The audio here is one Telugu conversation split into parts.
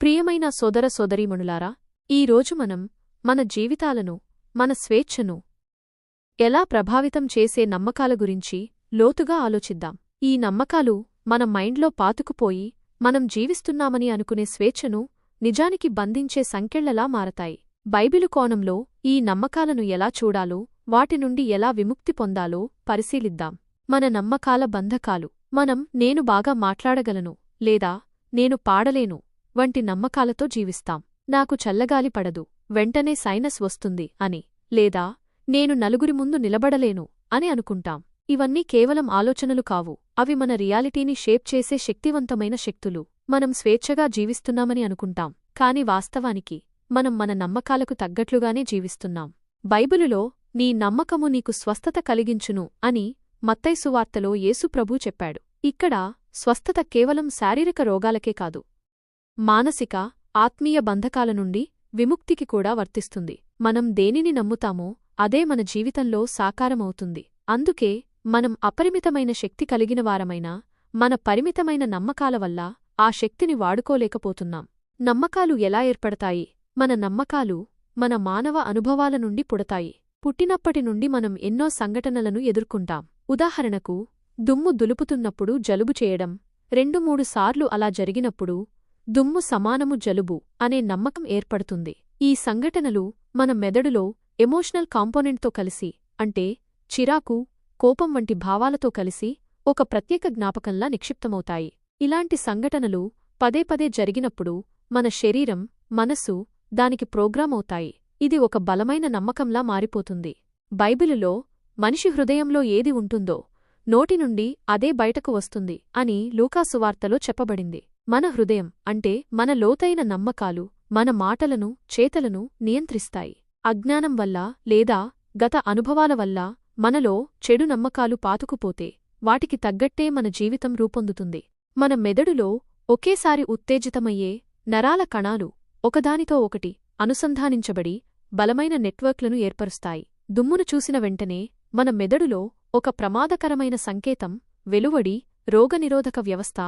ప్రియమైన సోదర సోదరీమణులారా ఈరోజు మనం మన జీవితాలను మన స్వేచ్ఛను ఎలా ప్రభావితం చేసే నమ్మకాల గురించి లోతుగా ఆలోచిద్దాం. ఈ నమ్మకాలు మన మైండ్లో పాతుకుపోయి మనం జీవిస్తున్నామని అనుకునే స్వేచ్ఛను నిజానికి బంధించే సంకెళ్ళలా మారతాయి. బైబిలు కోణంలో ఈ నమ్మకాలను ఎలా చూడాలో వాటి నుండి ఎలా విముక్తి పొందాలో పరిశీలిద్దాం. మన నమ్మకాల బంధకాలు. మనం నేను బాగా మాట్లాడగలను లేదా నేను పాడలేను వంటి నమ్మకాలతో జీవిస్తాం. నాకు చల్లగాలి పడదు. వెంటనే సైనస్ వస్తుంది అని. లేదా నేను నలుగురి ముందు నిలబడలేను అని అనుకుంటాం. ఇవన్నీ కేవలం ఆలోచనలు కావు. అవి మన రియాలిటీని షేప్ చేసే శక్తివంతమైన శక్తులు. మనం స్వేచ్ఛగా జీవిస్తున్నామని అనుకుంటాం. కాని వాస్తవానికి మనం మన నమ్మకాలకు తగ్గట్లుగానే జీవిస్తున్నాం. బైబిలులో నీ నమ్మకము నీకు స్వస్థత కలిగించును అని మత్తైసువార్తలో యేసుప్రభూ చెప్పాడు. ఇక్కడ స్వస్థత కేవలం శారీరక రోగాలకే కాదు. మానసిక ఆత్మీయ బంధకాల నుండి విముక్తికి కూడా వర్తిస్తుంది. మనం దేనిని నమ్ముతామో అదే మన జీవితంలో సాకారమవుతుంది. అందుకే మనం అపరిమితమైన శక్తి కలిగినవారమైనా మన పరిమితమైన నమ్మకాల వల్ల ఆ శక్తిని వాడుకోలేకపోతున్నాం. నమ్మకాలు ఎలా ఏర్పడతాయి? మన నమ్మకాలు మన మానవ అనుభవాల నుండి పుడతాయి. పుట్టినప్పటి నుండి మనం ఎన్నో సంఘటనలను ఎదుర్కొంటాం. ఉదాహరణకు దుమ్ము దులుపుతున్నప్పుడు జలుబు చేయడం రెండు మూడు సార్లు అలా జరిగినప్పుడు దుమ్ము సమానము జలుబు అనే నమ్మకం ఏర్పడుతుంది. ఈ సంఘటనలు మన మెదడులో ఎమోషనల్ కాంపోనెంట్తో కలిసి అంటే చిరాకు కోపం వంటి భావాలతో కలిసి ఒక ప్రత్యేక జ్ఞాపకంలా నిక్షిప్తమవుతాయి. ఇలాంటి సంఘటనలు పదే పదే జరిగినప్పుడు మన శరీరం మనస్సు దానికి ప్రోగ్రామవుతాయి ఇది ఒక బలమైన నమ్మకంలా మారిపోతుంది. బైబిలులో మనిషి హృదయంలో ఏది ఉంటుందో నోటి నుండి అదే బయటకు వస్తుంది అని లూకాసువార్తలో చెప్పబడింది. మన హృదయం అంటే మన లోతైన నమ్మకాలు మన మాటలను చేతలను నియంత్రిస్తాయి. అజ్ఞానం వల్ల లేదా గత అనుభవాల వల్ల మనలో చెడు నమ్మకాలు పాతుకుపోతే వాటికి తగ్గట్టే మన జీవితం రూపొందుతుంది. మన మెదడులో ఒకేసారి ఉత్తేజితమయ్యే నరాల కణాలు ఒకదానితో ఒకటి అనుసంధానించబడి బలమైన నెట్వర్క్లను ఏర్పరుస్తాయి. దుమ్మును చూసిన వెంటనే మన మెదడులో ఒక ప్రమాదకరమైన సంకేతం వెలువడి రోగనిరోధక వ్యవస్థ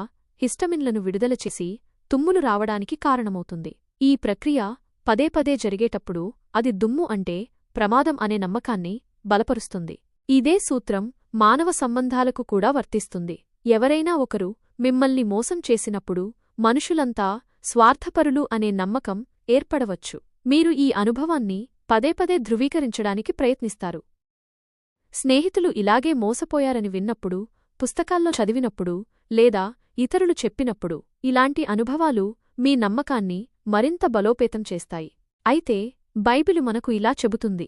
హిస్టమిన్లను విడుదల చేసి తుమ్ములు రావడానికి కారణమవుతుంది. ఈ ప్రక్రియ పదే పదే జరిగేటప్పుడు అది దుమ్ము అంటే ప్రమాదం అనే నమ్మకాన్ని బలపరుస్తుంది. ఇదే సూత్రం మానవ సంబంధాలకు కూడా వర్తిస్తుంది. ఎవరైనా ఒకరు మిమ్మల్ని మోసం చేసినప్పుడు మనుషులంతా స్వార్థపరులు అనే నమ్మకం ఏర్పడవచ్చు. మీరు ఈ అనుభవాన్ని పదే పదే ధృవీకరించడానికి ప్రయత్నిస్తారు. స్నేహితులు ఇలాగే మోసపోయారని విన్నప్పుడు పుస్తకాల్లో చదివినప్పుడు లేదా ఇతరులు చెప్పినప్పుడు ఇలాంటి అనుభవాలు మీ నమ్మకాన్ని మరింత బలోపేతం చేస్తాయి. అయితే బైబిలు మనకు ఇలా చెబుతుంది.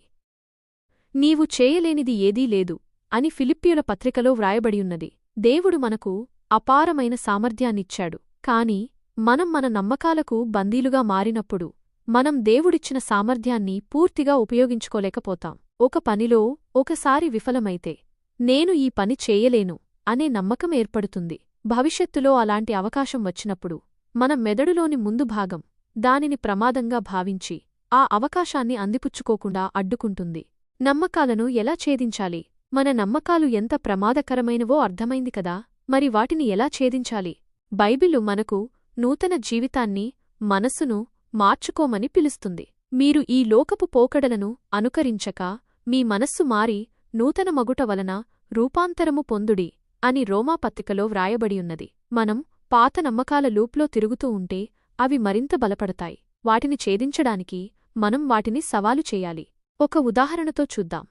నీవు చేయలేనిది ఏదీ లేదు అని ఫిలిప్పియుల పత్రికలో వ్రాయబడియున్నది. దేవుడు మనకు అపారమైన సామర్థ్యాన్నిచ్చాడు. కాని మనం మన నమ్మకాలకు బందీలుగా మారినప్పుడు మనం దేవుడిచ్చిన సామర్థ్యాన్ని పూర్తిగా ఉపయోగించుకోలేకపోతాం. ఒక పనిలో ఒకసారి విఫలమైతే నేను ఈ పని చేయలేను అనే నమ్మకం ఏర్పడుతుంది. భవిష్యత్తులో అలాంటి అవకాశం వచ్చినప్పుడు మన మెదడులోని ముందు భాగం దానిని ప్రమాదంగా భావించి ఆ అవకాశాన్ని అందిపుచ్చుకోకుండా అడ్డుకుంటుంది. నమ్మకాలను ఎలా ఛేదించాలి? మన నమ్మకాలు ఎంత ప్రమాదకరమైనవో అర్థమైంది కదా? మరి వాటిని ఎలా ఛేదించాలి? బైబిలు మనకు నూతన జీవితాన్ని మనస్సును మార్చుకోమని పిలుస్తుంది. మీరు ఈ లోకపు పోకడలను అనుకరించక మీ మనస్సు మారి నూతన మగుట వలన రూపాంతరము పొందుడి. అని రోమాపత్రికలో వ్రాయబడియున్నది. మనం పాత నమ్మకాల లూప్లో తిరుగుతూ ఉంటే అవి మరింత బలపడతాయి. వాటిని ఛేదించడానికి మనం వాటిని సవాలు చేయాలి. ఒక ఉదాహరణతో చూద్దాం.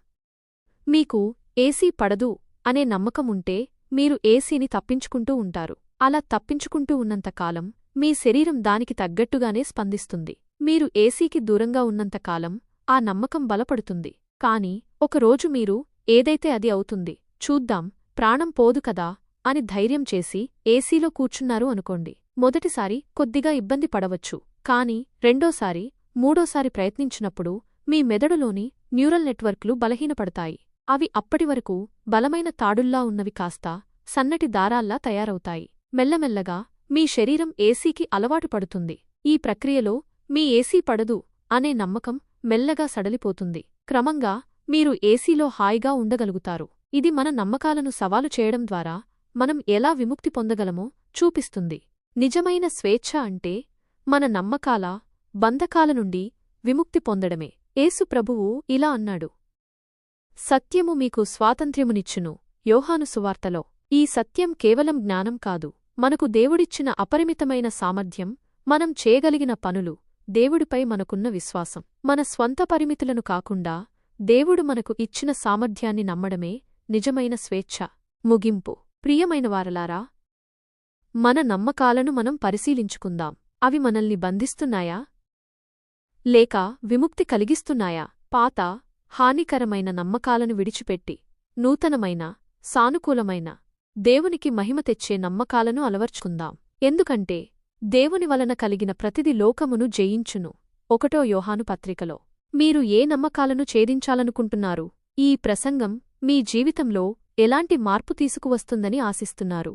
మీకు ఏసీ పడదు అనే నమ్మకముంటే మీరు ఏసీని తప్పించుకుంటూ ఉంటారు. అలా తప్పించుకుంటూ ఉన్నంతకాలం మీ శరీరం దానికి తగ్గట్టుగానే స్పందిస్తుంది. మీరు ఏసీకి దూరంగా ఉన్నంతకాలం ఆ నమ్మకం బలపడుతుంది. కాని ఒకరోజు మీరు ఏదైతే అది అవుతుంది చూద్దాం. ప్రాణం పోదు కదా అని ధైర్యం చేసి ఏసీలో కూర్చున్నారు అనుకోండి. మొదటిసారి కొద్దిగా ఇబ్బంది పడవచ్చు. కాని రెండోసారి మూడోసారి ప్రయత్నించినప్పుడు మీ మెదడులోని న్యూరల్ నెట్వర్క్లు బలహీనపడతాయి. అవి అప్పటివరకు బలమైన తాడుల్లా ఉన్నవి కాస్త సన్నటి దారాల్లా తయారవుతాయి. మెల్లమెల్లగా మీ శరీరం ఏసీకి అలవాటు పడుతుంది. ఈ ప్రక్రియలో మీ ఏసీ పడదు అనే నమ్మకం మెల్లగా సడలిపోతుంది. క్రమంగా మీరు ఏసీలో హాయిగా ఉండగలుగుతారు. ఇది మన నమ్మకాలను సవాలు చేయడం ద్వారా మనం ఎలా విముక్తి పొందగలమో చూపిస్తుంది. నిజమైన స్వేచ్ఛ అంటే మన నమ్మకాల బంధకాల నుండి విముక్తి పొందడమే. ఏసు ప్రభువు ఇలా అన్నాడు. సత్యము మీకు స్వాతంత్ర్యమునిచ్చును యోహాను సువార్తలో. ఈ సత్యం కేవలం జ్ఞానం కాదు. మనకు దేవుడిచ్చిన అపరిమితమైన సామర్థ్యం మనం చేయగలిగిన పనులు దేవుడిపై మనకున్న విశ్వాసం. మన స్వంత పరిమితులను కాకుండా దేవుడు మనకు ఇచ్చిన సామర్థ్యాన్ని నమ్మడమే నిజమైన స్వేచ్ఛ. ముగింపు. ప్రియమైన వారలారా మన నమ్మకాలను మనం పరిశీలించుకుందాం. అవి మనల్ని బంధిస్తున్నాయా? లేక విముక్తి కలిగిస్తున్నాయా? పాత హానికరమైన నమ్మకాలను విడిచిపెట్టి నూతనమైన సానుకూలమైన దేవునికి మహిమ తెచ్చే నమ్మకాలను అలవర్చుకుందాం. ఎందుకంటే దేవుని వలన కలిగిన ప్రతిది లోకమును జయించును. ఒకటో యోహాను పత్రికలో మీరు ఏ నమ్మకాలను ఛేదించాలనుకుంటున్నారు? ఈ ప్రసంగం మీ జీవితంలో ఎలాంటి మార్పు తీసుకువస్తుందని ఆశిస్తున్నారు?